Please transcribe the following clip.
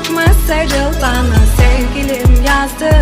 Bakma sarıl bana. Sevgilim yazdı